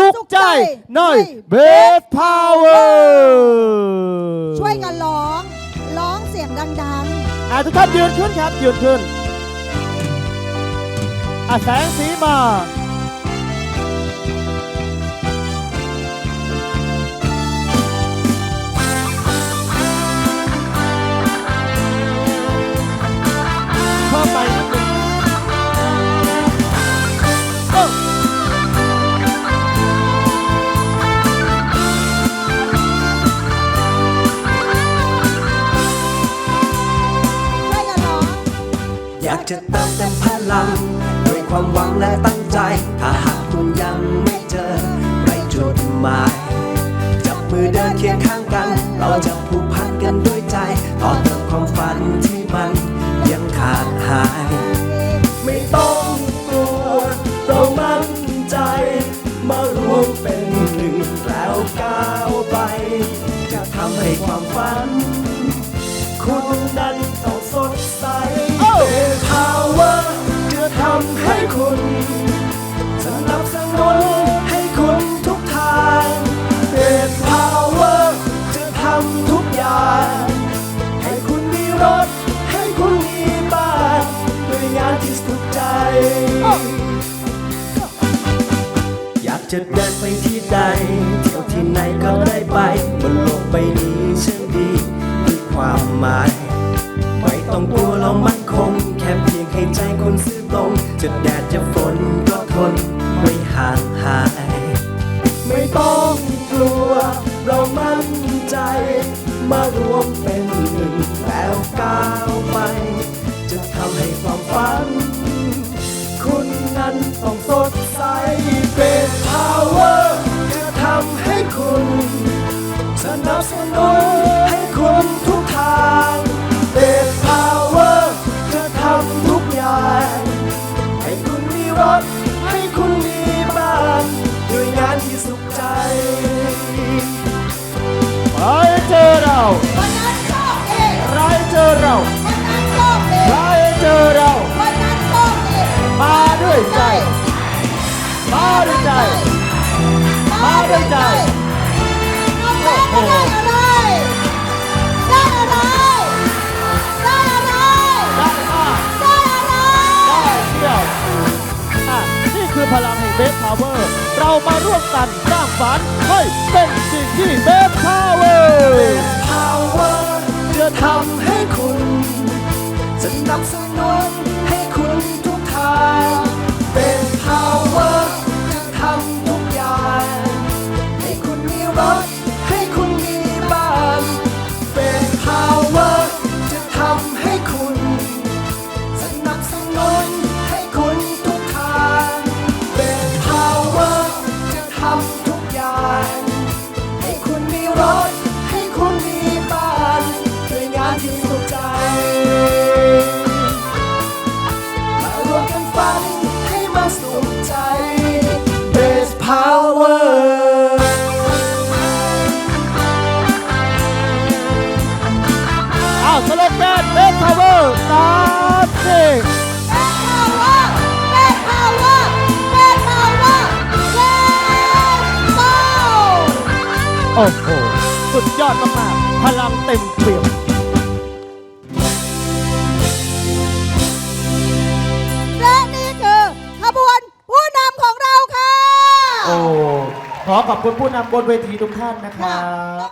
สุขใจในเบสพาวเวอร์ช่วยกันร้อง ร้องเสียงดังอะทุกท่านยืนขึ้นครับยืนขึ้นอะแสงสีมาากจะเติมเต็มพลัง ด้วยความหวังและตั้งใจ ถ้าหากคุณยังไม่เจอไรจุดหมายจับมือเดินเคียงข้างกัน เราจะผูกพันกันด้วยใจ ต่อเติมความฝันที่มันยังขาดหาย ไม่ต้องกลัว เรามั่นใจ มารวมเป็นหนึ่งแล้วก้าวไป จะทำให้ความฝัน อยากจะเดินไปที่ใด เที่ยวที่ไหนก็ได้ไป บนโลกใบนี้ฉันดีมีความหมาย ไม่ต้องกลัวเรามั่นคง แค่เพียงให้ใจคุณซื่อตรง จะแดดจะฝนก็ทน ไม่ห่างหาย ไม่ต้องกลัว เรามั่นใจ มารวมเป็นหนึ่งแล้วก้าวไป จะทำให้ความฝัน นั้นต้องสดใสเป็น power จะทำให้คุณ สนับสนุนให้คุณทุก พลังแห่งเบสพาวเวอร์ เรามาร่วมกันสร้างฝันให้เป็น สโลแกนเบสพาวเวอร์สามสี่เป็นพาวเวอร์เป็นพาวเวอร์เป็นพาวเวอร์เย้โตโอ้โห สุดยอดมากๆพลังเต็มเปี่ยมและนี่คือขบวนผู้นำของเราค่ะ โอ้ ขอขอบคุณผู้นำบนเวทีทุกท่านนะครับ